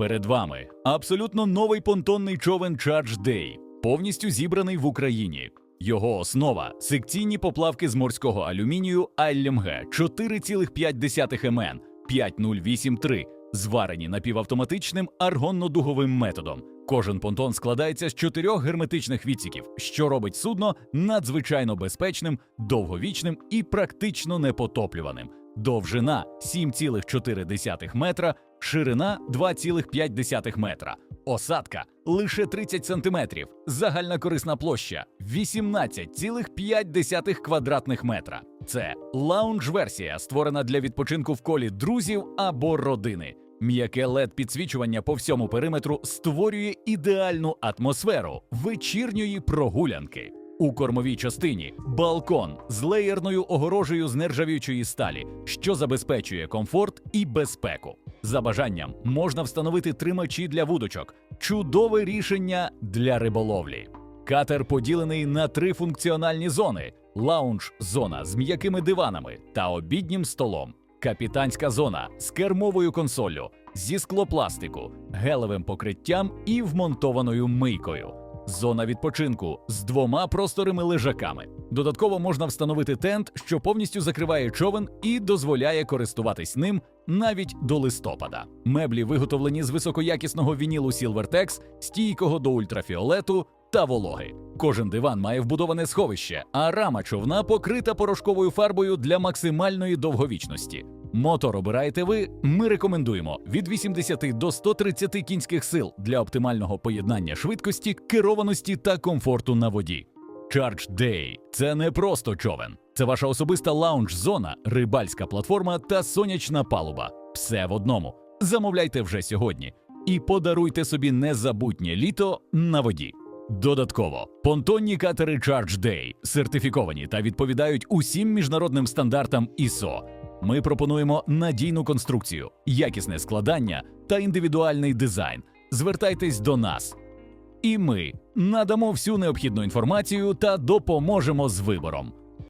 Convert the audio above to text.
Перед вами абсолютно новий понтонний човен Charge Day, повністю зібраний в Україні. Його основа секційні поплавки з морського алюмінію Айлемг 4,5 МН 5083, зварені напівавтоматичним аргонно-дуговим методом. Кожен понтон складається з чотирьох герметичних відсіків, що робить судно надзвичайно безпечним, довговічним і практично непотоплюваним. Довжина 7,4 метра, ширина 2,5 метра, осадка лише 30 сантиметрів, загальна корисна площа 18,5 квадратних метра. Це лаунж-версія, створена для відпочинку в колі друзів або родини. М'яке led підсвічування по всьому периметру створює ідеальну атмосферу вечірньої прогулянки. У кормовій частині балкон з леєрною огорожею з нержавіючої сталі, що забезпечує комфорт і безпеку. За бажанням можна встановити тримачі для вудочок. Чудове рішення для риболовлі. Катер поділений на три функціональні зони: лаунж-зона з м'якими диванами та обіднім столом, капітанська зона з кермовою консоллю, зі склопластику, гелевим покриттям і вмонтованою мийкою. Зона відпочинку з двома просторими лежаками. Додатково можна встановити тент, що повністю закриває човен і дозволяє користуватись ним навіть до листопада. Меблі виготовлені з високоякісного вінілу Silvertex, стійкого до ультрафіолету та вологи. Кожен диван має вбудоване сховище, а рама човна покрита порошковою фарбою для максимальної довговічності. Мотор обираєте ви. Ми рекомендуємо від 80 до 130 кінських сил для оптимального поєднання швидкості, керованості та комфорту на воді. Charge Day – це не просто човен, це ваша особиста лаунж-зона, рибальська платформа та сонячна палуба. Все в одному. Замовляйте вже сьогодні і подаруйте собі незабутнє літо на воді. Додатково, понтонні катери Charge Day сертифіковані та відповідають усім міжнародним стандартам ISO. Ми пропонуємо надійну конструкцію, якісне складання та індивідуальний дизайн. Звертайтесь до нас, і ми надамо всю необхідну інформацію та допоможемо з вибором.